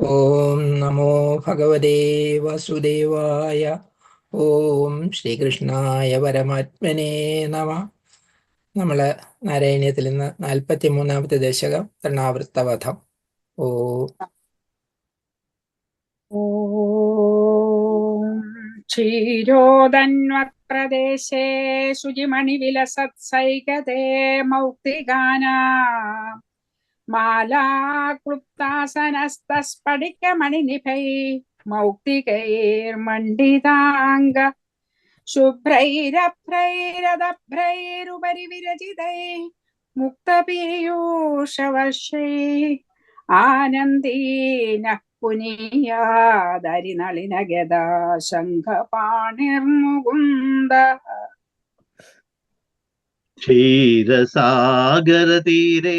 ഓം നമോ ഭഗവതേ വസുദേവായ. ഓം ശ്രീകൃഷ്ണായ പരമാത്മനേ നമ. നമ്മൾ നാരായണീയത്തിൽ നിന്ന് നാൽപ്പത്തി മൂന്നാമത്തെ ദശകം തൃണാവൃത്തവധം ഓ. ക്ഷീരോദന്വപ്രദേശേ ശുചിമണിവിലസത്സൈകതേ മൗക്തികാനാ മാലാക്ലുപ്താസനസ്തസ്ഫടികമണിനിഭൈ മൗക്തികൈർമണ്ഡിതാംഗ ശുഭ്രൈരഭ്രൈരദഭ്രൈരുപരി വിരചിതൈ മുക്തപീയൂഷവർഷൈ ആനന്ദീന ക്ഷീരസാഗരതീരെ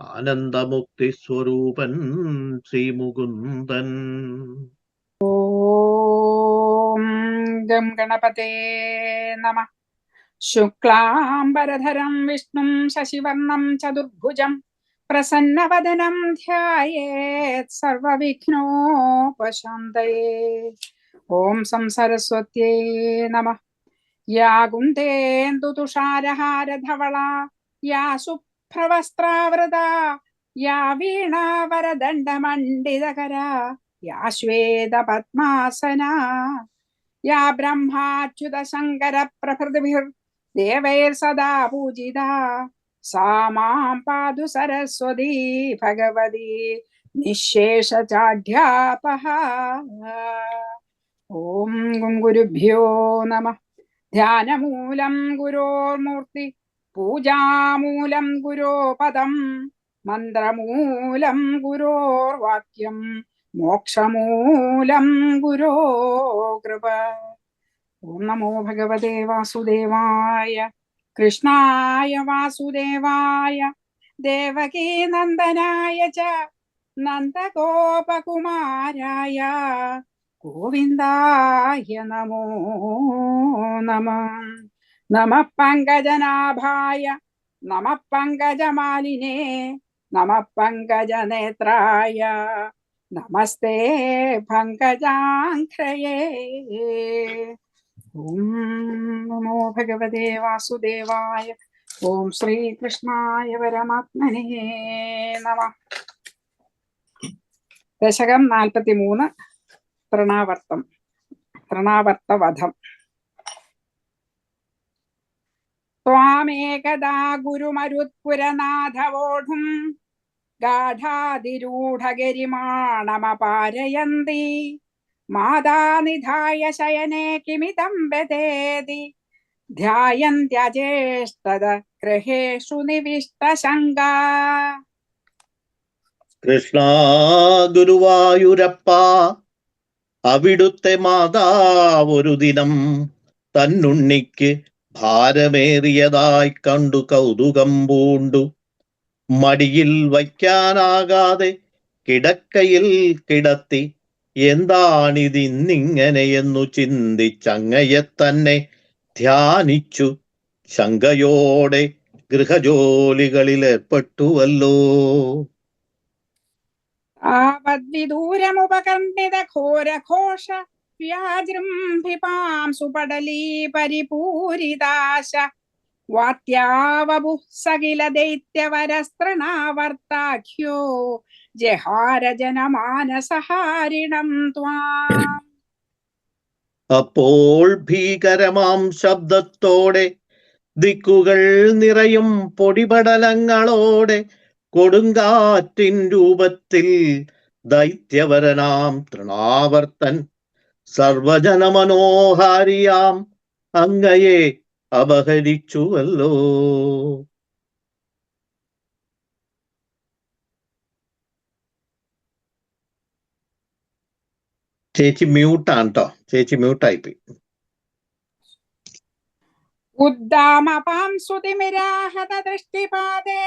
ആനന്ദമുക്തി സ്വരൂപൻ ശ്രീമുകുന്ദൻ. ഓം ഗം ഗണപതേ നമ. ശുക്ലാംബരധരം വിഷ്ണും ശശിവർണം ചതുർഭുജം. പ്രസന്നവദനം ധ്യായേത് സർവവിഘ്നോപശാന്തയേ. ഓം സംസരസ്വത്യേ നമ. യാ കുന്ദേന്ദുതുഷാരഹാരധവളാ യാ വസ്ത്രവസ്ത്രവ്രതാ യാ വീണാവരദണ്ഡമണ്ഡിതകരാ യാ ശ്വേത പത്മാസന യാ ബ്രഹ്മാച്യുത ശങ്കര പ്രഭൃതിഭിർ ദേവൈർ സദാ പൂജിത സാ മാം പാതു സരസ്വതി ഭഗവതി നിശേഷചാഢ്യാപഹ. ഓം ഗുരുഭ്യോ നമ. ധ്യാനമൂലം ഗുരോർമൂർത്തി പൂജാമൂലം ഗുരോപദം മന്ത്രമൂലം ഗുരോർവാക്യം മോക്ഷമൂലം ഗുരോ കൃപ ഓം നമോ ഭഗവതേ വാസുദേവായ കൃഷ്ണായ വാസുദേവായ ദേവകീ നന്ദനായ ച നന്ദഗോപകുമാരായ ഗോവിന്ദായ നമോ നമ. നമ പങ്കജനാഭായ നമ പങ്കജമാലിനേ നമ പങ്കജനേത്രായ. നമസ്തേ പങ്കജാഘ്രയേ ഓം നമോ ഭഗവതേ വാസുദേവായ ഓം ശ്രീകൃഷ്ണായ പരമാത്മനേ നമ. ദശകം നാൽപ്പത്തി മൂന്ന് തൃണാവർത്തം തൃണാവർത്തവധം. ത്വാമേകദാ ഗുരുമരുത്പുരനാഥവോഢും ഗാഠാതിരൂഢഗരിമാണമപാരയന്തി. മാതാനിധായ ശയനെ കിമിതം വ്യതേതി. ധ്യായന്ത്യജേഷ്ടത ഗൃഹേഷു നിവിഷ്ടശങ്ക. കൃഷ്ണ ഗുരുവായൂരപ്പ അവിടുത്തെ മാതാവൊരു ദിനം തന്നുണ്ണിക്ക് ഭാരമേറിയതായി കണ്ടു കൗതുകം പൂണ്ടു. മടിയിൽ വയ്ക്കാനാകാതെ കിടക്കയിൽ കിടത്തി എന്താണിതിന്നിങ്ങനെയെന്നു ചിന്തിച്ചങ്ങയെ തന്നെ ധ്യാനിച്ചു. ശങ്കയോടെ ഗൃഹജോലികളിൽ ഏർപ്പെട്ടുവല്ലോ ആവദ്വിദൂരമുപകണ്ഠിത ഘോരഘോഷ വ്യാജൃംഭിപാം സുപടലീ പരിപൂരിതാശ. വാത്യാവു സകില ദൈത്യവരസ്ത്രണാവർത്താഖ്യോ അപ്പോൾ ഭീകരമാം ശബ്ദത്തോടെ ദിക്കുകൾ നിറയും പൊടിപടലങ്ങളോടെ കൊടുങ്കാറ്റിൻ രൂപത്തിൽ ദൈത്യവരനാം തൃണാവർത്തൻ സർവജനമനോഹാരിയാം അങ്ങയെ അപഹരിച്ചുവല്ലോ ചേച്ചി മ്യൂട്ടാണ് കേട്ടോ ചേച്ചി മ്യൂട്ടായിപ്പോയി ഉദ്ദാമപാംസുതിമിരാഹത ദൃഷ്ടിപാദേ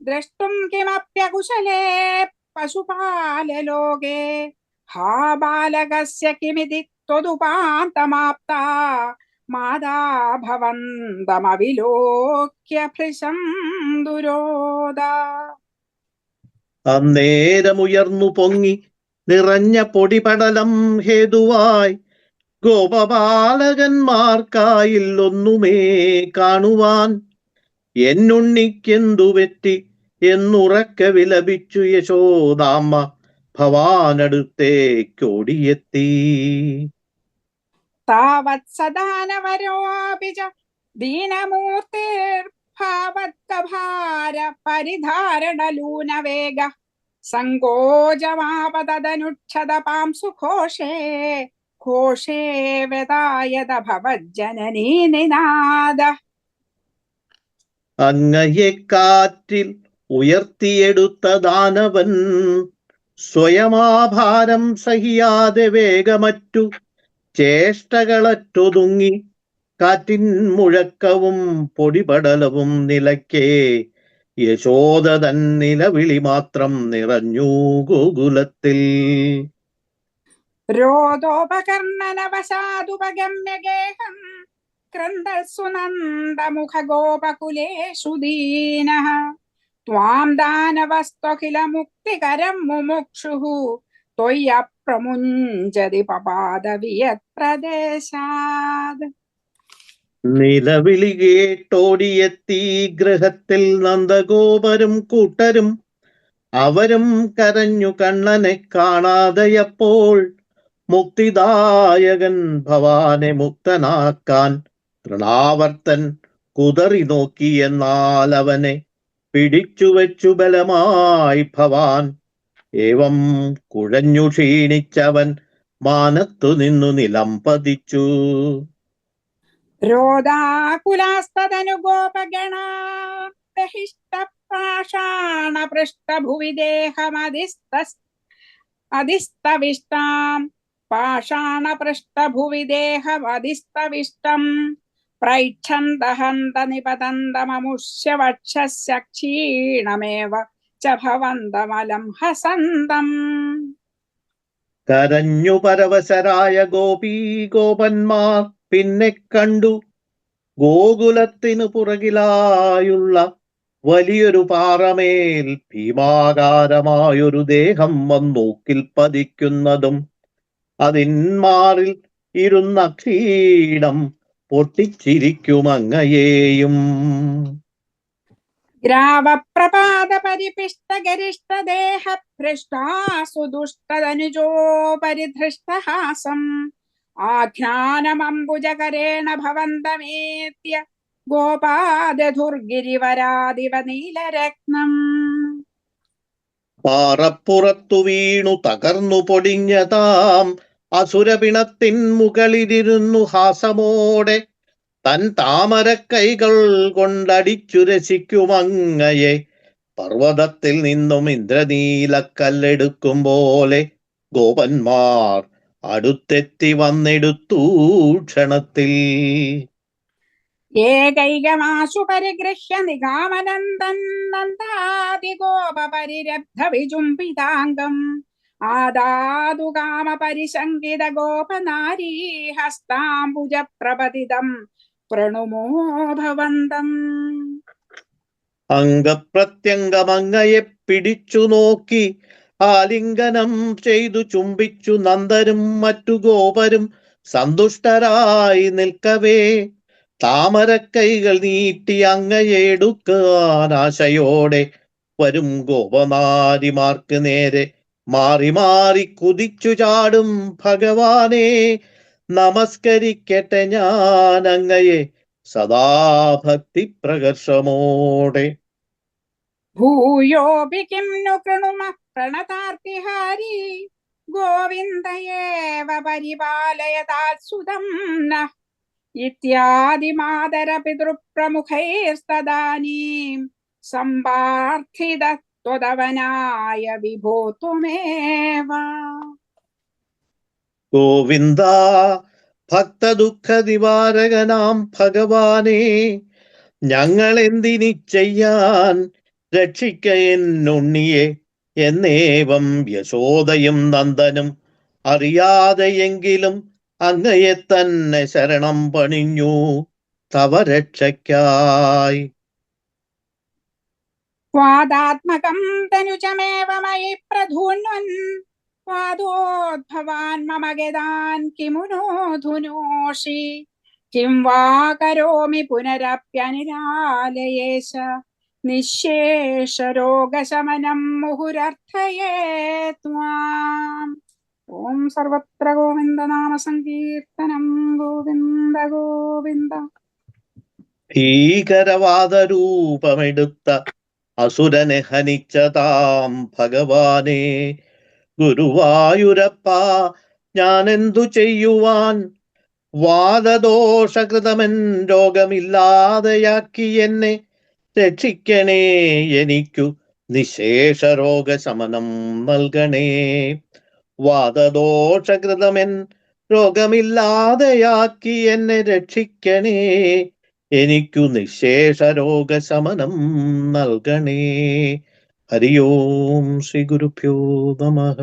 ദ്രഷ്ടും കിമപ്യകുശലേ പശുപാലലോകേ ഹാ ബാലകസ്യ किमिति त्वदुपान्तमाप्ता मादा भवन्तमविलोक्य भृशं ദുരോദ അന്നേരമുയർന്നു പൊങ്ങി നിറഞ്ഞ പൊടിപടലം ഹേതുവായി ഗോപബാലകന്മാർക്കായില്ലൊന്നുമേ കാണുവാൻ എന്നുണ്ണിക്കെന്തു പറ്റി എന്നുറക്ക വിലപിച്ചു യശോദാമ്മ. ഭവാനടുത്തേക്കോടിയെത്തി. താവത് സദാനവരോപി ഭാവത്തഭാര പരിധാരണലൂനവേഗ സങ്കോചമാപതനുക്ഷത പാംസുഘോഷേ ഘോഷേ വ്യതായത ഭവജ്ജനനീ നിനാദ. അങ്ങയെ കാറ്റിൽ ഉയർത്തിയെടുത്ത ദാനവൻ സ്വയമാഭാരം സഹിയാതെ വേഗമറ്റു ചേഷ്ടകളറ്റൊതുങ്ങി കാറ്റിൻ മുഴക്കവും പൊടിപടലവും നിലക്കേ യശോദ നിലവിളി മാത്രം നിറഞ്ഞു ഗോകുലത്തിൽ. രോദോപകർണനവശാദുപഗമ്യ ഗേഹം ക്രന്ദൽ സുനന്ദമുഖഗോപകുലേഷു ദീനഃ. ത്വാം ദാനവസ്തുഖില മുക്തികരം ത്വയ്യ പ്രമുഞ്ചതി പപാദവിയപ്രദേശാത് പ്രദേശാത് നിലവിളി കേട്ടോടിയെത്തി ഗൃഹത്തിൽ നന്ദഗോപരും കൂട്ടരും അവരും കരഞ്ഞു കണ്ണനെ കാണാതെയപ്പോൾ മുക്തിദായകൻ ഭവാനെ മുക്തനാക്കാൻ തൃണാവർത്തൻ കുതറി നോക്കി എന്നാൽ അവനെ പിടിച്ചു വെച്ചു ബലമായി ഭവാൻ. ഏവം കുഴഞ്ഞു ക്ഷീണിച്ചവൻ മാനത്തു നിന്നു നിലം പതിച്ചു. രോദാകുലാസ്തദനു ഗോപഗണാ ദഹിഷ്ടപാഷാണ പൃഷ്ഠഭുവി ദേഹമതിസ്തസ് അധിസ്തവിഷ്ടാം പാഷാണ പൃഷ്ഠഭുവി ച ഭവന്തമലം ഹസന്തം. കരഞ്ഞു പരവശരായ ഗോപീ ഗോപന്മാർ പിന്നെ കണ്ടു ഗോകുലത്തിനു പുറകിലായുള്ള വലിയൊരു പാറമേൽ ഭീമാകാരമായൊരു ദേഹം വന്നൂക്കിൽ പതിക്കുന്നതും അതിന്മാറിൽ ഇരുന്ന ക്ഷീണം പൊട്ടിച്ചിരിക്കുമങ്ങയെയും. ഗ്രാവപ്രപാത പരിപിഷ്ട ഗരിഷ്ട ദേഹ ഭ്രഷ്ടാസു ദുഷ്ടതനുജോ പരിധൃഷ്ടഹാസം ആഖ്യാനമംബുജകരേണ ഭവന്തമേത്യ ഗോപാദുർഗിരിവരാദിവ നീലരത്നം പാറപ്പുറത്തു വീണു തകർന്നു പൊടിഞ്ഞതാം. അസുരപിണത്തിൻ മുകളിലിരുന്നു ഹാസമോടെ തൻ താമര കൈകൾ കൊണ്ടടിച്ചു രസിക്കുമങ്ങയെ പർവതത്തിൽ നിന്നും ഇന്ദ്രനീലക്കല്ലെടുക്കും പോലെ ഗോപന്മാർ അടുത്തെത്തി വന്നെടുത്തു ക്ഷണത്തിൽ. ഏകൈകമാശു പരിഗൃഹ്യ നിഗാമനന്ദൻ നന്ദാതിഗോപ പരിരബ്ധ വിജുംബിതാംഗം ആദാതു കാമ പരിശങ്കിത ഗോപനാരീ ഹസ്താംബുജ പ്രപതിതം പ്രണുമോ ഭവന്തം. അംഗപ്രത്യംഗമങ്ങയെ പിടിച്ചു നോക്കി ആലിംഗനം ചെയ്തു ചുംബിച്ചു നന്ദരും മറ്റു ഗോപരും സന്തുഷ്ടരായി നിൽക്കവേ. താമരക്കൈകൾ നീട്ടി അങ്ങയെ എടുക്കാൻ ആശയോടെ വരും ഗോപനാരിമാർക്ക് നേരെ മാറി മാറി കുതിച്ചു ചാടും ഭഗവാനെ. നമസ്കരിക്കട്ടെ ഞാൻ അങ്ങയെ സദാഭക്തി പ്രകർഷമോടെ ഭൂയോപി കിം പ്രണതാർത്തിഹാരി ഗോവിന്ദയേവ പരിപാലയതാത്സുതം നഃ. ഇത്യാദി മാതരപിതൃപ്രമുഖൈസ്തദാനീം സമ്പാർത്ഥിത त्वदवनाय विभो त्वमेव ഗോവിന്ദ ഭക്തദുഃഖ നിവാരകനാം ഭഗവാനെ ഞങ്ങൾ എന്തിനി ചെയ്യാൻ രക്ഷിക്ക എന്നുണ്ണിയെ എന്നേവം യശോദയും നന്ദനും അറിയാതെയെങ്കിലും അങ്ങയെ തന്നെ ശരണം പണിഞ്ഞു തവ രക്ഷയ്ക്കായി വാദാത്മകം തനുജമേവ മയി പ്രധൂന്വൻ. വാദോദ്ഭവാൻ മമ ഗതാൻ കിമുനോ കിം വാ കരോമി പുനരപ്യനിരാലയേശ. നിശേഷരോഗശമനം മുഹുരർത്ഥയേ ത്വാം ഓം സർവത്ര ഗോവിന്ദ നാമ സങ്കീർത്തനം. ഗോവിന്ദ ഗോവിന്ദ. ഭീകരവാദരൂപമെടുത്ത അസുരനെ ഹനിച്ചതാം ഭഗവാനെ. ഗുരുവായൂരപ്പ ഞാൻ എന്തു ചെയ്യുവാൻ? വാദദോഷകൃതമൻ രോഗമില്ലാതെയാക്കി എന്നെ രക്ഷിക്കണേ. എനിക്കു നിശേഷ രോഗശമനം നൽകണേ. വാദദോഷകൃതമൻ രോഗമില്ലാതെയാക്കി എന്നെ രക്ഷിക്കണേ. എനിക്കു നിശേഷ രോഗശമനം നൽകണേ. ഹരി ഓം ശ്രീ ഗുരുഭ്യോ നമഃ.